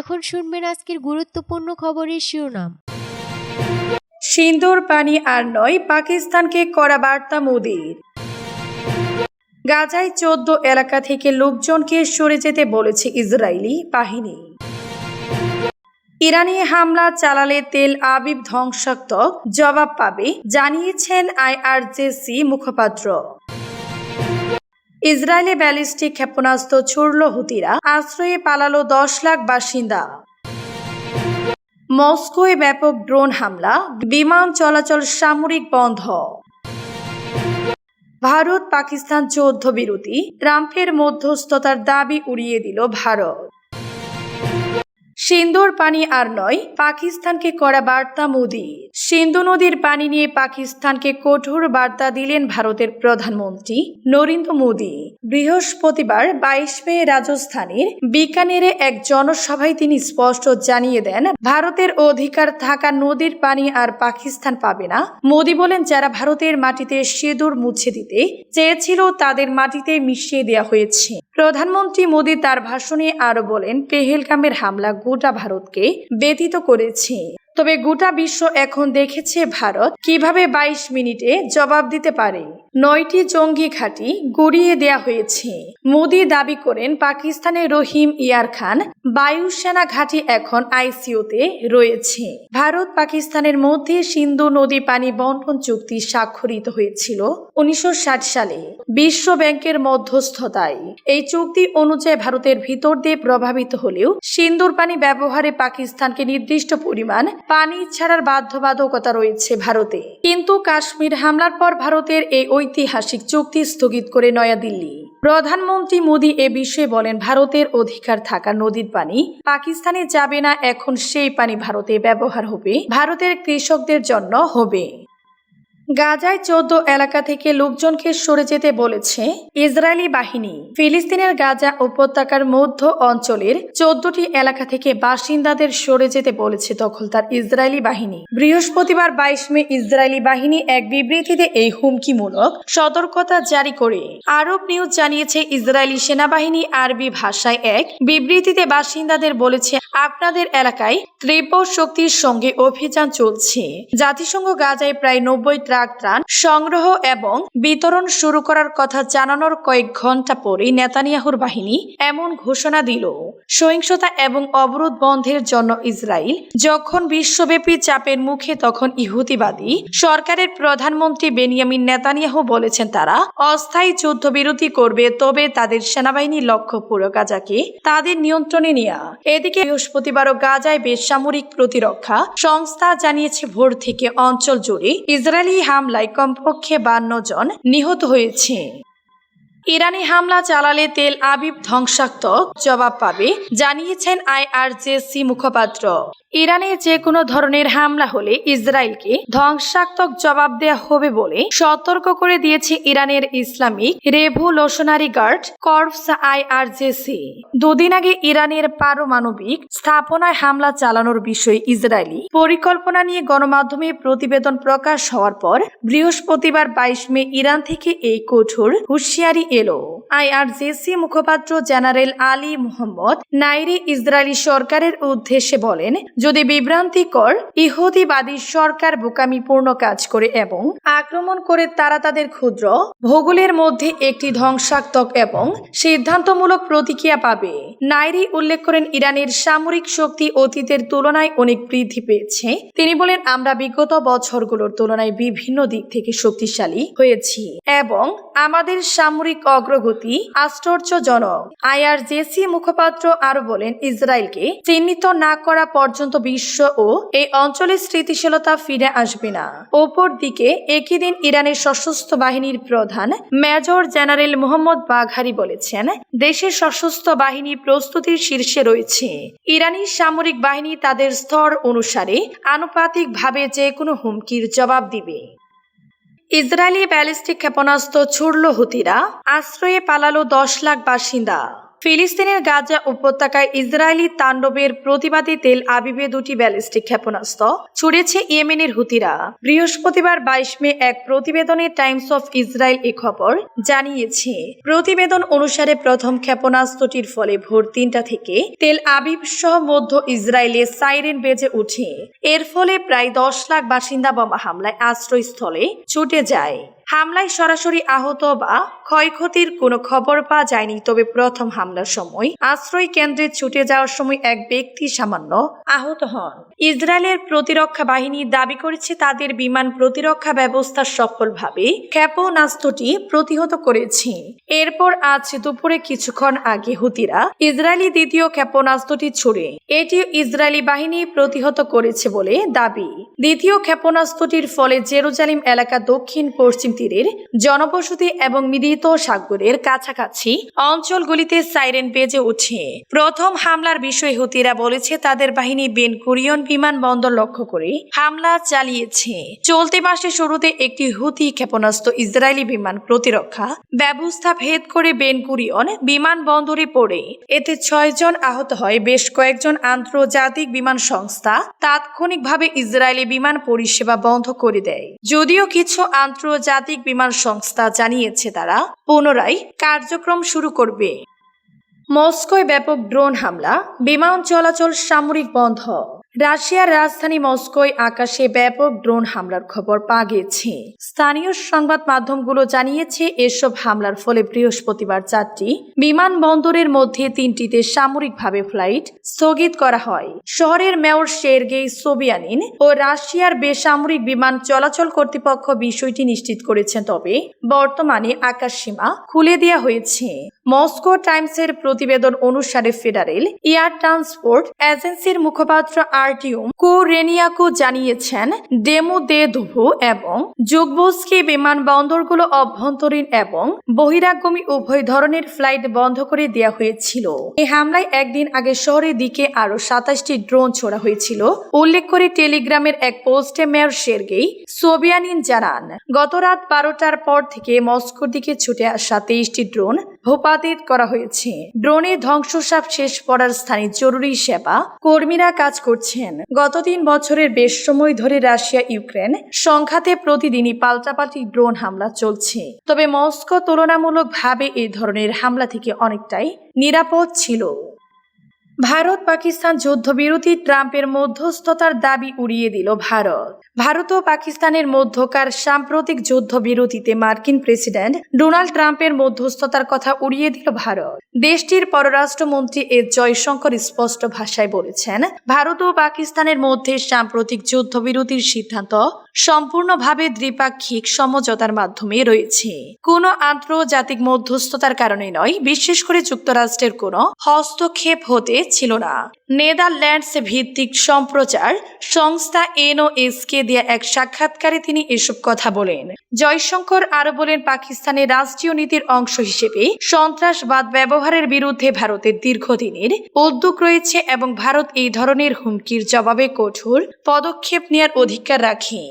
এখন শুনবেন আজকের গুরুত্বপূর্ণ খবরের শিরোনাম। সিন্দুর, পানি আর নয়, পাকিস্তানকে করা বার্তা মোদির। গাজায় চোদ্দ এলাকা থেকে লোকজনকে সরে যেতে বলেছে ইসরায়েলি বাহিনী। ইরানি হামলা চালালে তেল আবিব ধ্বংসাত্মক জবাব পাবে, জানিয়েছেন আইআরজেসি মুখপাত্র। ইসরায়েলে ব্যালিস্টিক ক্ষেপণাস্ত্র ছুড়ল হুতিরা। আশ্রয়ে পালালো দশ লাখ বাসিন্দা। মস্কোয় ব্যাপক ড্রোন হামলা, বিমান চলাচল সামরিক বন্ধ। ভারত পাকিস্তান যুদ্ধ বিরতি ট্রাম্পের মধ্যস্থতার দাবি উড়িয়ে দিল ভারত। সিন্ধুর পানি আর নয়, পাকিস্তানকে করা বার্তা মোদি। সিন্ধু নদীর পানি নিয়ে পাকিস্তানকে কঠোর বার্তা দিলেন ভারতের প্রধানমন্ত্রী নরেন্দ্র মোদী। বৃহস্পতিবার বাইশ মে রাজস্থানের বিকানেরে এক জনসভায় তিনি স্পষ্ট জানিয়ে দেন, ভারতের অধিকার থাকা নদীর পানি আর পাকিস্তান পাবে না। মোদী বলেন, যারা ভারতের মাটিতে সিঁদুর মুছে দিতে চেয়েছিল, তাদের মাটিতে মিশিয়ে দেওয়া হয়েছে। প্রধানমন্ত্রী মোদী তার ভাষণে আরও বলেন পেহেলগামের হামলা গোটা ভারতকে ব্যতীত করেছে। তবে গোটা বিশ্ব এখন দেখেছে ভারত কীভাবে ২২ মিনিটে জবাব দিতে পারে। নয়টি জঙ্গি ঘাঁটি গড়িয়ে দেয়া হয়েছে। মোদি দাবি করেন পাকিস্তানের রহিম ইয়ার খান বায়ুসেনা ঘাঁটি এখন আইসিইউতে রয়েছে। ভারত পাকিস্তানের মধ্যে সিন্ধু নদী পানি বন্টন চুক্তি স্বাক্ষরিত হয়েছিল উনিশশো ষাট সালে। বিশ্ব ব্যাংকের মধ্যস্থতায়। এই চুক্তি অনুযায়ী ভারতের ভিতর দিয়ে প্রভাবিত হলেও সিন্ধুর পানি ব্যবহারে পাকিস্তানকে নির্দিষ্ট পরিমাণ পানি ছাড়ার বাধ্যবাধকতা রয়েছে ভারতে। কিন্তু কাশ্মীর হামলার পর ভারতের এই ঐতিহাসিক চুক্তি স্থগিত করে নয়াদিল্লি। প্রধানমন্ত্রী মোদী এ বিষয়ে বলেন, ভারতের অধিকার থাকা নদীর পানি পাকিস্তানে যাবে না, এখন সেই পানি ভারতে ব্যবহার হবে, ভারতের কৃষকদের জন্য হবে। গাজায় চোদ্দ এলাকা থেকে লোকজনকে সরে যেতে বলেছে ইসরায়েলি বাহিনী। ফিলিস্তিনের গাজা উপত্যকার মধ্য অঞ্চলের চোদ্দটি এলাকা থেকে বাসিন্দাদের সরে যেতে বলেছে দখলদার ইসরায়েলি বাহিনী। বৃহস্পতিবার বাইশ মে ইসরায়েলি বাহিনী এক বিবৃতিতে এই হুমকিমূলক সতর্কতা জারি করে আরব নিউজ জানিয়েছে ইসরায়েলি সেনাবাহিনী আরবি ভাষায় এক বিবৃতিতে বাসিন্দাদের বলেছে, আপনাদের এলাকায় তীব্র শক্তির সঙ্গে অভিযান চলছে। জাতিসংঘ গাজায় প্রায় নব্বই ট্রাক ত্রাণ, সংগ্রহ এবং বিতরণ শুরু করার কথা জানানোর কয়েক ঘণ্টা পরেই নেতানিয়াহুর বাহিনী এমন ঘোষণা দিল। সহিংসতা এবং অবরোধ বন্ধের জন্য ইসরায়েল যখন বিশ্বব্যাপী চাপের মুখে, তখন ইহুদিবাদী সরকারের প্রধানমন্ত্রী বেনিয়ামিন নেতানিয়াহু বলেছেন তারা অস্থায়ী যুদ্ধবিরতি করবে, তবে তাদের সেনাবাহিনী লক্ষ্য পুরো গাজাকে তাদের নিয়ন্ত্রণে নেওয়া এদিকে বৃহস্পতিবারও গাজায় বেসামরিক প্রতিরক্ষা সংস্থা জানিয়েছে, ভোর থেকে অঞ্চল জুড়ে ইসরায়েলি হামলায় কমপক্ষে বান্ন জন নিহত হয়েছে। ইরানি হামলা চালালে তেল আবিব ধ্বংসাত্মক জবাব পাবে, জানিয়েছেন আইআরজেসি মুখপাত্র। ইরানে যে কোনো ধরনের হামলা হলে ইসরায়েলকে ধ্বংসাত্মক জবাব দেওয়া হবে বলে সতর্ক করে দিয়েছে ইরানের Islamic revolutionary guard corps IRGC. দুদিন আগে ইরানের পারমাণবিক স্থাপনায় হামলা চালানোর বিষয়ে ইসরায়েলি পরিকল্পনা নিয়ে গণমাধ্যমে প্রতিবেদন প্রকাশ হওয়ার পর বৃহস্পতিবার বাইশ মে ইরান থেকে এই কঠোর হুঁশিয়ারি এলো। আইআরজেসি মুখপাত্র general Ali Mohammad Naini Israeli সরকারের উদ্দেশ্যে বলেন যদি বিভ্রান্তিকর, ইহুদিবাদী সরকার বোকামিপূর্ণ কাজ করে এবং আক্রমণ করে তারা তাদের ক্ষুদ্র ভূগোলের মধ্যে একটি ধ্বংসাত্মক এবং সিদ্ধান্তমূলক প্রতিক্রিয়া পাবে। নাইরি উল্লেখ করেন, ইরানের সামরিক শক্তি অতীতের তুলনায় অনেক বৃদ্ধি পেয়েছে। তিনি বলেন, আমরা বিগত বছরগুলোর তুলনায় বিভিন্ন দিক থেকে শক্তিশালী হয়েছি এবং আমাদের সামরিক অগ্রগতি আশ্চর্যজনক। আইআরজেসি মুখপাত্র আরও বলেন, ইসরায়েলকে চিহ্নিত না করা পর্যন্ত বিশ্ব ও এই অঞ্চলের স্থিতিশীলতা ফিরে আসবে না। ওপর দিকে একই দিন ইরানের সশস্ত্র বাহিনীর প্রধান মেজর জেনারেল মোহাম্মদ বাঘারি বলেছেন, দেশের সশস্ত্র বাহিনী প্রস্তুতির শীর্ষে রয়েছে। ইরানি সামরিক বাহিনী তাদের স্তর অনুসারে আনুপাতিকভাবে যে কোনো হুমকির জবাব দিবে। ইসরায়েলি ব্যালিস্টিক ক্ষেপণাস্ত্র ছুড়ল হুতিরা, আশ্রয়ে পালালো দশ লাখ বাসিন্দা। ফিলিস্তিনের গাজা উপত্যকায় ইসরায়েলি তাণ্ডবের প্রতিবাদী তেল আবিবে দুটি ব্যালিস্টিক ক্ষেপণাস্ত্র ছুড়েছে ইয়েমেনের হুতিরা। বৃহস্পতিবার বাইশ মে এক প্রতিবেদনে টাইমস অফ ইসরায়েল এ খবর জানিয়েছে, প্রতিবেদন অনুসারে প্রথম ক্ষেপণাস্ত্রটির ফলে ভোর তিনটা থেকে তেল আবিব সহ মধ্য ইসরায়েলে সাইরেন বেজে ওঠে। এর ফলে প্রায় দশ লাখ বাসিন্দা বোমা হামলায় আশ্রয়স্থলে ছুটে যায়। হামলায় সরাসরি আহত বা ক্ষয়ক্ষতির কোনো খবর পাওয়া যায়নি, তবে প্রথম হামলার সময় আশ্রয় কেন্দ্রে ছুটে যাওয়ার সময় এক ব্যক্তি সামান্য আহত হন। ইসরায়েলের প্রতিরক্ষা বাহিনী দাবি করেছে তাদের বিমান প্রতিরক্ষা ব্যবস্থা সফলভাবে ক্ষেপণাস্ত্রটি প্রতিহত করেছে। এরপর আজ দুপুরে কিছুক্ষণ আগে হুতিরা ইসরায়েলি দ্বিতীয় ক্ষেপণাস্ত্রটি ছুড়ে এটি ইসরায়েলি বাহিনী প্রতিহত করেছে বলে দাবি। দ্বিতীয় ক্ষেপণাস্ত্রটির ফলে জেরুজালিম এলাকা দক্ষিণ পশ্চিম তীরের জনবসতি এবং মিলিত সাগরের কাছাকাছি অঞ্চলগুলিতে সাইরেন বেজে ওঠে। প্রথম হামলার বিষয়ে হুতিরা বলেছে, তাদের বাহিনী বেন কুরিয়ন বিমানবন্দর লক্ষ্য করে হামলা চালিয়েছে। চলতি মাসের শুরুতে একটি হুতি ক্ষেপণাস্ত্র ইসরায়েলি বিমান প্রতিরক্ষা ব্যবস্থা ভেদ করে বেন কুরিয়ন বিমানবন্দরে পড়ে। এতে ছয়জন আহত হয়, বেশ কয়েকজন আন্তর্জাতিক বিমান সংস্থা তাৎক্ষণিকভাবে ইসরায়েলি বিমান পরিষেবা বন্ধ করে দেয়। যদিও কিছু আন্তর্জাতিক বিমান সংস্থা জানিয়েছে তারা, পুনরায় কার্যক্রম শুরু করবে। মস্কোয় ব্যাপক ড্রোন হামলা, বিমান চলাচল সামরিক বন্ধ। রাশিয়ার রাজধানী মস্কোয় আকাশে ব্যাপক ড্রোন হামলার খবর পাওয়া গেছে স্থানীয় সংবাদ মাধ্যমগুলো জানিয়েছে, এসব হামলার ফলে বৃহস্পতিবার চারটি বিমানবন্দরের মধ্যে তিনটিতে সামরিকভাবে ফ্লাইট স্থগিত করা হয়। শহরের মেয়র শেরগেই সোবিয়ানিন ও রাশিয়ার বেসামরিক বিমান চলাচল কর্তৃপক্ষ বিষয়টি নিশ্চিত করেছেন, তবে বর্তমানে আকাশসীমা খুলে দেওয়া হয়েছে। মস্কো টাইমসের প্রতিবেদন অনুসারে ফেডারেল এয়ার ট্রান্সপোর্ট এজেন্সির মুখপাত্র partium কোরেনিয়াকো জানিয়েছেন, ডেমো দে ধুভু এবং যুগবস্কি বিমানবন্দরগুলো অভ্যন্তরীণ এবং বহিরাগমী উভয় ধরনের ফ্লাইট বন্ধ করে দেওয়া হয়েছিল। এই হামলায় একদিন আগে শহরের দিকে আরও সাতাশটি ড্রোন ছোড়া হয়েছিল। উল্লেখ করে টেলিগ্রামের এক পোস্টে মেয়র শেরগেই সোবিয়ানিন জানান, গত রাত বারোটার পর থেকে মস্কোর দিকে ছুটে আসা তেইশটি ড্রোন ভূপাতিত করা হয়েছে। ড্রোনে ধ্বংসসাপ শেষ পড়ার স্থানে জরুরি সেবা কর্মীরা কাজ করছেন। গত তিন বছরের বেশ সময় ধরে রাশিয়া, ইউক্রেন সংঘাতে প্রতিদিনই পাল্টাপাল্টি ড্রোন হামলা চলছে। তবে মস্কো তুলনামূলকভাবে এই ধরনের হামলা থেকে অনেকটাই নিরাপদ ছিল। ভারত পাকিস্তান যুদ্ধবিরতি ট্রাম্পের মধ্যস্থতার দাবি উড়িয়ে দিল ভারত। ভারত ও পাকিস্তানের মধ্যকার সাম্প্রতিক যুদ্ধবিরতিতে মার্কিন প্রেসিডেন্ট ডোনাল্ড ট্রাম্পের মধ্যস্থতার কথা উড়িয়ে দিল ভারত। দেশটির পররাষ্ট্রমন্ত্রী এস জয়শঙ্কর স্পষ্ট ভাষায় বলেছেন, ভারত ও পাকিস্তানের মধ্যে সাম্প্রতিক যুদ্ধবিরতির সিদ্ধান্ত সম্পূর্ণভাবে দ্বিপাক্ষিক সমঝোতার মাধ্যমে রয়েছে। কোনো আন্তর্জাতিক মধ্যস্থতার কারণে নয়, বিশেষ করে যুক্তরাষ্ট্রের কোনো হস্তক্ষেপ হতে ছিল না। নেদারল্যান্ডস ভিত্তিক সম্প্রচার সংস্থা এনওএসকে দেয়া এক সাক্ষাৎকারে তিনি এসব কথা বলেন। জয়শঙ্কর আরও বলেন পাকিস্তানের রাষ্ট্রীয় নীতির অংশ হিসেবে সন্ত্রাসবাদ ব্যবহারের বিরুদ্ধে ভারতের দীর্ঘদিনের উদ্যোগ রয়েছে এবং ভারত এই ধরনের হুমকির জবাবে কঠোর পদক্ষেপ নেওয়ার অধিকার রাখে।